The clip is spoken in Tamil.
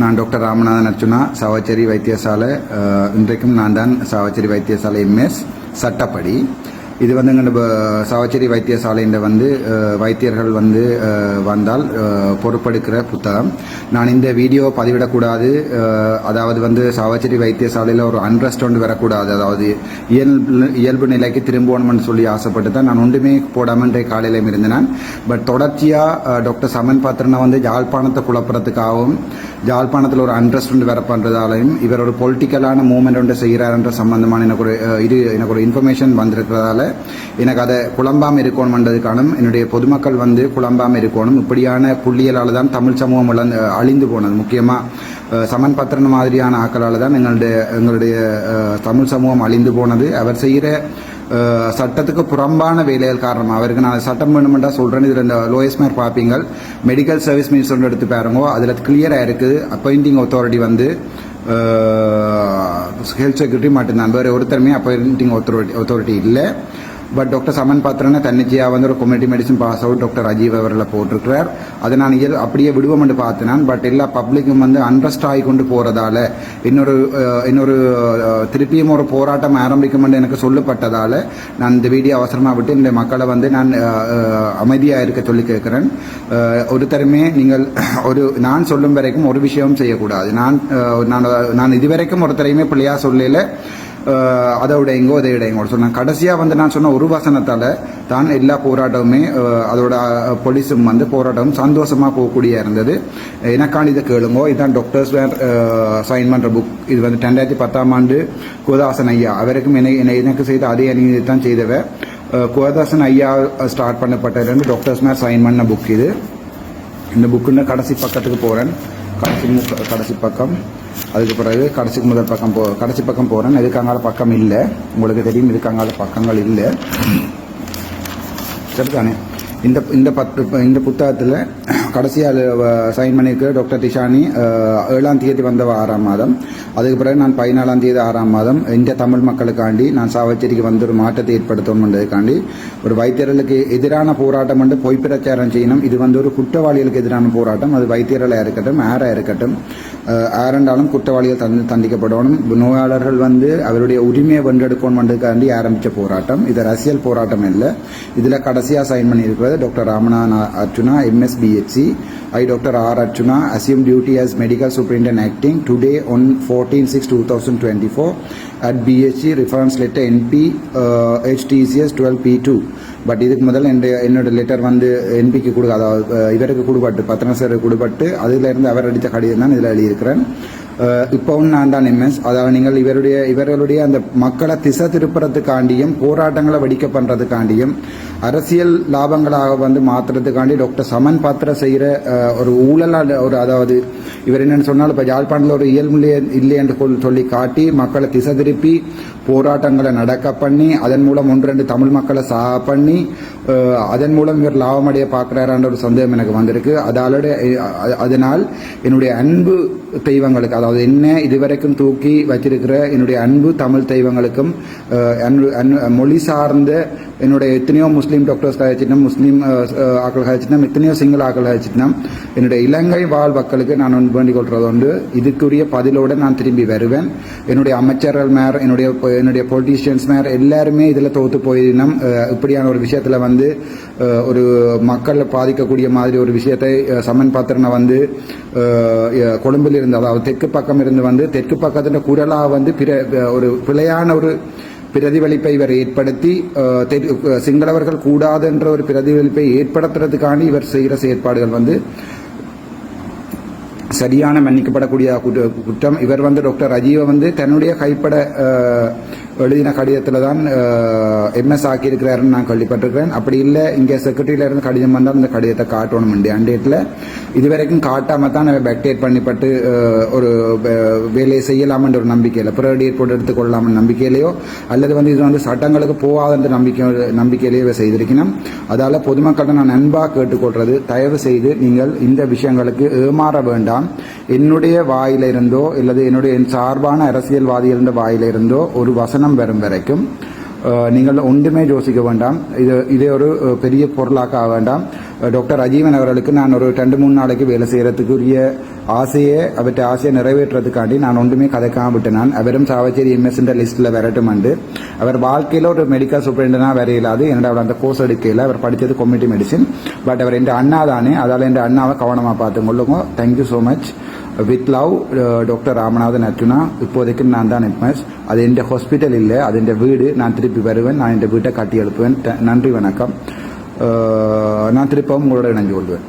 நான் டாக்டர் ராமநாதன் அர்ச்சுனா சாவச்சேரி வைத்தியசாலை இன்றைக்கும் நான் தான் சாவச்சேரி வைத்தியசாலை எம்எஸ் சட்டப்படி. இது வந்து எங்கள் சாவச்சேரி வைத்தியசாலையில் வந்து வைத்தியர்கள் வந்து வந்தால் பொறுப்பெடுக்கிற புத்தகம். நான் இந்த வீடியோ பதிவிடக்கூடாது அதாவது வந்து சாவச்சேரி வைத்தியசாலையில் ஒரு அன்ரெஸ்ட் ஒன்று வரக்கூடாது. அதாவது இயல்பு இயல்பு நிலைக்கு திரும்பணும்னு சொல்லி ஆசைப்பட்டு தான் நான் ஒன்றுமே போடாமல் காலையிலையும் காலையிலும் இருந்தேன் பட் தொடர்ச்சியாக டாக்டர் சமன் பாத்திரனை வந்து யாழ்ப்பாணத்தை குழப்பறதுக்காகவும் யாழ்ப்பாணத்தில் ஒரு அன்ரெஸ்ட் ஒன்று வர பண்ணுறதாலையும் இவர் ஒரு பொலிட்டிக்கலான மூமெண்ட் ஒன்று செய்கிறாருன்ற சம்பந்தமான எனக்கு ஒரு இது எனக்கு ஒரு இன்ஃபர்மேஷன் வந்திருக்கிறதால எனக்கு அதை குழம்பாமல் இருக்கணும்ன்றதுக்கான என்னுடைய பொதுமக்கள் வந்து குழம்பாமல் இருக்கணும் இப்படியான புள்ளியலால் தான் தமிழ் சமூகம் இழந்து அழிந்து போனது முக்கியமாக சமன் பத்திரன் மாதிரியான ஆக்களால் தான் எங்களுடைய எங்களுடைய தமிழ் சமூகம் அழிந்து போனது அவர் செய்கிற சட்டத்துக்கு புறம்பான வேலைகள் காரணம் அவருக்கு நான் சட்டம் வேணுமெண்டா சொல்கிறேன் இதில் இந்த லோயஸ்ட் மேர் பார்ப்பீங்கள். மெடிக்கல் சர்வீஸ் மினிஸ்டர் எடுத்து பாருங்க. அதில் கிளியராக இருக்குது. அப்பாயிண்டிங் அத்தாரிட்டி வந்து ஹெல்த் செக்யூரிட்டி செக்ரட்டரி மட்டும்தான் வேறு ஒருத்தருமே அப்பாயிண்டிங் அத்தாரிட்டி அத்தாரிட்டி இல்லை பட் டாக்டர் சமன் பாத்திரனை தன்னிச்சையாக வந்து ஒரு community medicine pass out doctor Ajeev அவர்களை போட்டிருக்கிறார். அதை நான் இயல் அப்படியே விடுவோம்னு பார்த்தேன். பட் எல்லா பப்ளிக்கும் வந்து அன்ரஸ்ட் ஆகி கொண்டு போகிறதால இன்னொரு இன்னொரு திருப்பியும் ஒரு போராட்டம் ஆரம்பிக்கும் எனக்கு சொல்லப்பட்டதால் நான் இந்த வீடியோ அவசரமாக விட்டு இந்த மக்களை வந்து நான் அமைதியாக இருக்க சொல்லி கேட்குறேன். அஹ், ஒருத்தருமே நீங்கள் ஒரு நான் சொல்லும் வரைக்கும் ஒரு விஷயம் செய்யக்கூடாது. நான் நான் நான் இதுவரைக்கும் ஒருத்தரையுமே பிள்ளையாக சொல்லல. அதை விடைங்கோ அதை விடைங்கோ சொன்னேன் கடைசியாக வந்து நான் சொன்ன ஒரு வசனத்தால் தான் எல்லா போராட்டமுமே அதோட போலீஸும் வந்து போராட்டமும் சந்தோஷமாக போகக்கூடிய இருந்தது. எனக்கான இதை கேளுங்கோ. இதுதான் டாக்டர்ஸ் வேர் சைன் பண்ணுற புக் இது வந்து ரெண்டாயிரத்தி பத்தாம் ஆண்டு கோதாசன் ஐயா. அவருக்கும் என்னை என்னை எனக்கு செய்த அதே அணியை தான் செய்தவ. குவதாசன் கோதாசன் ஐயா ஸ்டார்ட் பண்ணப்பட்டதுலேருந்து டாக்டர்ஸ் மேர் சைன் பண்ண புக் இது. இந்த புக்குன்னு கடைசி பக்கத்துக்கு போகிறேன் கடைசி கடைசி பக்கம். அதுக்கு பிறகு கடைசிக்கு முதல் பக்கம் போ கடைசி பக்கம் போகிறேன் இதுக்கு பக்கம் இல்லை. உங்களுக்கு தெரியும் இதுக்கு பக்கங்கள் இல்லை. சரிதானே? இந்த இந்த பத்து இந்த புத்தகத்தில் கடைசியாக சைன் பண்ணியிருக்கிற டாக்டர் திஷானி ஏழாம் தேதி வந்தவ ஆறாம் மாதம். அதுக்கு பிறகு நான் பதினாலாம் தேதி ஆறாம் மாதம். இந்த தமிழ் மக்களுக்காண்டி நான் சாவச்சேரிக்கு வந்து ஒரு மாற்றத்தை ஏற்படுத்தணுன்றதுக்காண்டி ஒரு வைத்தியர்களுக்கு எதிரான போராட்டம் வந்து பொய் பிரச்சாரம் செய்யணும். இது வந்து ஒரு குற்றவாளிகளுக்கு எதிரான போராட்டம். அது வைத்தியர்களாக இருக்கட்டும் ஆராக இருக்கட்டும். அஹ், ஆரண்டாலும் குற்றவாளிகள் தந்து தண்டிக்கப்படணும். நோயாளர்கள் வந்து அவருடைய உரிமையை வென்றெடுக்கணுன்றதுக்காண்டி ஆரம்பித்த போராட்டம். இது அரசியல் போராட்டம் இல்லை இதில் கடைசியாக sign doctor Ramanathan Archchuna MSPHC I doctor R Archchuna assume duty as medical superintendent acting today on 14 6 2024 at BHC reference letter NP uh, HTCS 12P2 but இதுக்கு முதல்ல என்னுடைய என்னோட லெட்டர் வந்து என்பிக்கு கொடு அதாவது இவருக்கு கொடுப்பட்டு பத்திரசருக்கு கொடுப்பட்டு அதுல இருந்து அவர் அடித்த கடிதம் தான் இதில் எழுதியிருக்கிறேன். இப்போவும் நான் தான் எம்எஸ் அதாவது நீங்கள் இவருடைய இவர்களுடைய அந்த மக்களை திசை திருப்புறதுக்காண்டியும் போராட்டங்களை வெடிக்க பண்ணுறதுக்காண்டியும் அரசியல் லாபங்களாக வந்து மாற்றுறதுக்காண்டி டாக்டர் சமன் பாத்திர செய்கிற ஒரு ஊழலால் ஒரு அதாவது இவர் என்னன்னு சொன்னால் இப்போ யாழ்ப்பாணத்தில் ஒரு இயல்பு இல்லை என்று சொல்லி காட்டி மக்களை திசை திருப்பி போராட்டங்களை நடக்க பண்ணி அதன் மூலம் ஒன்று ரெண்டு தமிழ் மக்களை சா பண்ணி அதன் மூலம் இவர் லாபமடைய பார்க்குறாரான்ற ஒரு சந்தேகம் எனக்கு வந்திருக்கு. அதாலோட அதனால் என்னுடைய அன்பு தெய்வங்களுக்கு அதாவது என்ன இதுவரைக்கும் தூக்கி வச்சிருக்கிற என்னுடைய அன்பு தமிழ் தெய்வங்களுக்கும் அன்பு- மொழி சார்ந்த என்னுடைய எத்தனையோ முஸ்லீம் டாக்டர்ஸ் கழிச்சிட்டோம் முஸ்லீம் ஆக்கள் கழிச்சிட்டோம் எத்தனையோ சிங்கள ஆக்கள் கழிச்சிட்டோம் என்னுடைய இலங்கை வாழ் மக்களுக்கு நான் ஒன்று வேண்டிக் கொள்றது உண்டு இதுக்குரிய பதிலோடு நான் திரும்பி வருவேன். என்னுடைய அமைச்சர்கள் மேர் என்னுடைய என்னுடைய பொலிட்டீஷியன்ஸ் மேர் எல்லாருமே இதில் தோத்து போயினோம் இப்படியான ஒரு விஷயத்தில் வந்து ஒரு மக்களை பாதிக்கக்கூடிய மாதிரி ஒரு விஷயத்தை சமன் பாத்திரனை வந்து கொழும்பில் இருந்து அதாவது தெற்கு பக்கம் இருந்து வந்து தெற்கு பக்கத்தின் குரலாக வந்து பிற ஒரு பிழையான ஒரு பிரதிபலிப்பை இவர் ஏற்படுத்தி அஹ், சிங்களவர்கள் கூடாதென்ற ஒரு பிரதிபலிப்பை ஏற்படுத்துறதுக்கான இவர் செய்கிற செயற்பாடுகள் வந்து சரியான மன்னிக்கப்படக்கூடிய குற்றம். இவர் வந்து டாக்டர் அஜீவை வந்து தன்னுடைய கைப்பட எழுதின கடிதத்தில் தான் எம்எஸ் ஆக்கியிருக்கிறாருன்னு நான் கேள்விப்பட்டிருக்கிறேன். அப்படி இல்லை இங்கே செக்ரட்டரியில இருந்து கடிதம் வந்தால் அந்த கடிதத்தை காட்டணும் இண்டியா அண்டேட்டில் இதுவரைக்கும் காட்டாமல் தான் பேக்டேட் பண்ணிப்பட்டு ஒரு வே- வேலையை செய்யலாம்ன்ற ஒரு நம்பிக்கையில் பிறகு டேட் போட்டு எடுத்துக்கொள்ளலாம்னு நம்பிக்கையிலையோ அல்லது வந்து இது வந்து சட்டங்களுக்கு போகாதுன்ற நம்பிக்கை நம்பிக்கையிலேயே செய்திருக்கணும். அதால் பொதுமக்களை நான் அன்பாக கேட்டுக்கொள்றது தயவு செய்து நீங்கள் இந்த விஷயங்களுக்கு ஏமாற வேண்டாம். என்னுடைய வாயிலிருந்தோ அல்லது என்னுடைய என் சார்பான அரசியல்வாதிகளின் வாயிலிருந்தோ ஒரு வசனம் மரணம் வரும் வரைக்கும் நீங்கள் ஒன்றுமே யோசிக்க வேண்டாம். இது இதே ஒரு பெரிய பொருளாக்க வேண்டாம். டாக்டர் அஜீவன் அவர்களுக்கு நான் ஒரு ரெண்டு மூணு நாளைக்கு வேலை செய்யறதுக்குரிய ஆசையை அவற்றை ஆசையை நிறைவேற்றுறதுக்காண்டி நான் ஒன்றுமே கதைக்காம விட்டு நான் அவரும் சாவச்சேரி எம்எஸ்ன்ற லிஸ்ட்டில் வரட்டும் வந்து அவர் வாழ்க்கையில் ஒரு மெடிக்கல் சூப்பரண்டாக வர என்னோட அவர் அந்த கோர்ஸ் எடுக்கையில் அவர் படித்தது கம்யூனிட்டி மெடிசின் பட் அவர் என் அண்ணா தானே அதால் என் அண்ணாவை கவனமாக பார்த்து கொள்ளுங்க. Thank you so much with love doctor Ramanathan Arjuna இப்போதைக்கு நான் தான் எம்எஸ் அது என் ஹாஸ்பிட்டல் இல்லை அது என் வீடு நான் திருப்பி வருவேன். நான் என் வீட்டை கட்டி எழுப்புவேன். நன்றி வணக்கம். நான் திருப்பவும் உங்களோட இணைஞ்சு கொள்வேன்.